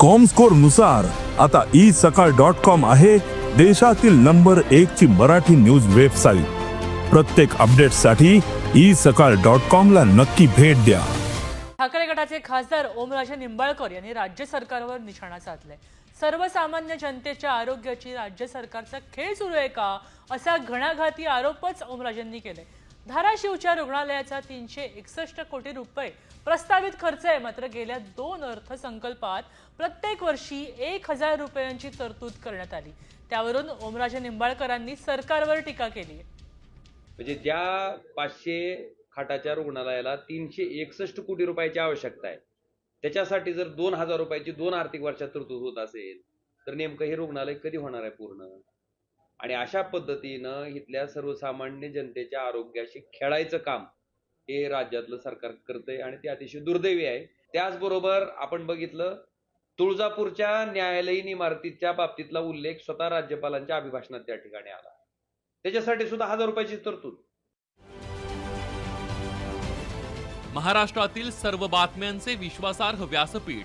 कॉमस्कोरनुसार आता ई सकाळ dot com आहे देशातील नंबर एक ची मराठी न्यूज वेबसाईट प्रत्येक अपडेटसाठी ई सकाळ डॉट कॉम ला नक्की भेट द्या. ठाकरे गटाचे खासदार ओमराजे निंबाळकर यांनी राज्य सरकारवर निशाणा साधलाय. सर्वसामान्य जनतेच्या आरोग्याची राज्य सरकारचा खेळ सुरू आहे का? असा घणाघाती आरोपच ओमराजेंनी केलाय. धाराशिवच्या रुग्णालयाचा तीनशे एकसष्ट कोटी रुपये प्रस्तावित खर्च आहे. मात्र गेल्या दोन अर्थसंकल्पात प्रत्येक वर्षी एक हजार रुपयांची तरतूद करण्यात आली. त्यावरून ओमराजे निंबाळकरांनी सरकारवर टीका केली आहे. म्हणजे ज्या पाचशे खाटाच्या रुग्णालयाला तीनशे एकसष्ट कोटी रुपयाची आवश्यकता आहे त्याच्यासाठी जर दोन हजार रुपयाची दोन आर्थिक वर्षात तरतूद होत असेल तर नेमकं हे रुग्णालय कधी होणार आहे पूर्ण? आणि अशा पद्धतीनं इथल्या सर्वसामान्य जनतेच्या आरोग्याशी खेळायचं काम हे राज्यातलं सरकार करतंय आणि ते अतिशय दुर्दैवी आहे. त्याचबरोबर आपण बघितलं तुळजापूरच्या न्यायालयीन इमारतीच्या बाबतीतला उल्लेख स्वतः राज्यपालांच्या अभिभाषणात त्या ठिकाणी आला. त्याच्यासाठी सुद्धा हजार रुपयाची तरतूद. महाराष्ट्रातील सर्व बातम्यांचे विश्वासार्ह व्यासपीठ.